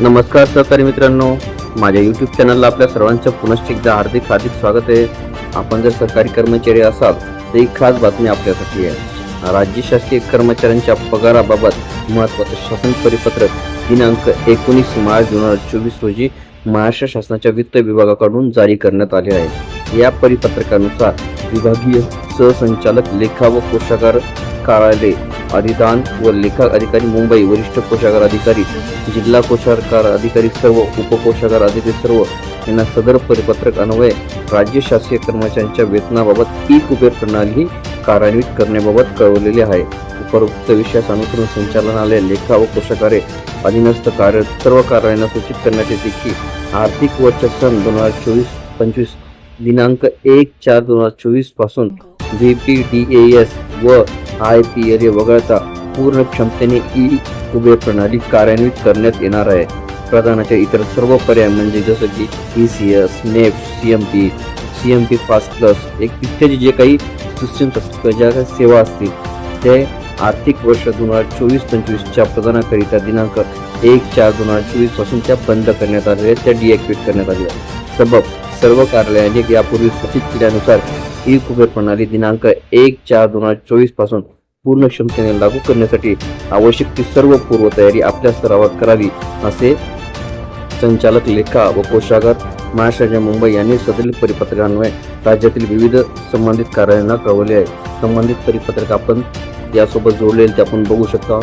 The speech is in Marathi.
नमस्कार सहकारी मित्रांनो माझ्या यूट्यूब चॅनलला आपल्या सर्वांचं पुनश्च एकदा हार्दिक हार्दिक स्वागत आहे. आपण जर सरकारी कर्मचारी असाल तर एक खास बातमी आपल्यासाठी आहे. राज्य शासकीय कर्मचाऱ्यांच्या पगाराबाबत महत्वाचं शासन परिपत्रक दिनांक एकोणीस मार्च दोन हजार चोवीस रोजी महाराष्ट्र शासनाच्या वित्त विभागाकडून जारी करण्यात आले आहे. या परिपत्रकानुसार विभागीय सहसंचालक लेखा व कोषागार कार्यालय अधिदान व लेखा अधिकारी मुंबई वरिष्ठ कोषागार अधिकारी जिल्हा कोषागार अधिकारी सर्व उपकोषागार अधिकारी सर्व यांना सदर परिपत्रक अन्वये राज्य शासकीय कर्मचाऱ्यांच्या वेतनाबाबत ई कुबेर प्रणाली कार्यान्वित करण्याबाबत कळवलेले आहे. उपरोक्त विषयास अनुसरून संचालनालय लेखा व कोषागारे अधीनस्थ कार्य सर्व कार्यालयांना सूचित करण्यात येते की आर्थिक वर्ष सन दोन हजार चोवीस पंचवीस दिनांक एक चार दोन हजार चोवीसपासून व्ही पी डी एस व आय पी एल वगळता पूर्ण क्षमतेने ई उभे प्रणाली कार्यान्वित करण्यात येणार आहे. प्रदानाच्या इतर सर्व पर्याय म्हणजे जसं की ई सी एस नेप C M P C M P fast plus एक इत्यादी जे काही सिस्टीम्स असतील ज्या काही सेवा असतील ते आर्थिक वर्ष दोन हजार चोवीस पंचवीसच्या प्रदानाकरिता दिनांक एक चार दोन हजार चोवीसपासून त्या बंद करण्यात आलेल्या आहेत त्या डिॲक्टिवेट करण्यात आलेल्या आहेत. सबब सर्व कार्यालयाने यापूर्वी सूचित केल्यानुसार ई कुबेर प्रणाली दिनांक एक चार दोन हजार चोवीसपासून पूर्ण क्षमतेने लागू करण्यासाठी आवश्यक ती सर्व पूर्वतयारी आपल्या स्तरावर करावी असे संचालक लेखा व कोषागार महाराष्ट्राच्या मुंबई यांनी सदरील परिपत्रकान्वये राज्यातील विविध संबंधित कार्यालयांना कळवले आहे. संबंधित परिपत्रक आपण यासोबत जोडलेले ते आपण बघू शकता.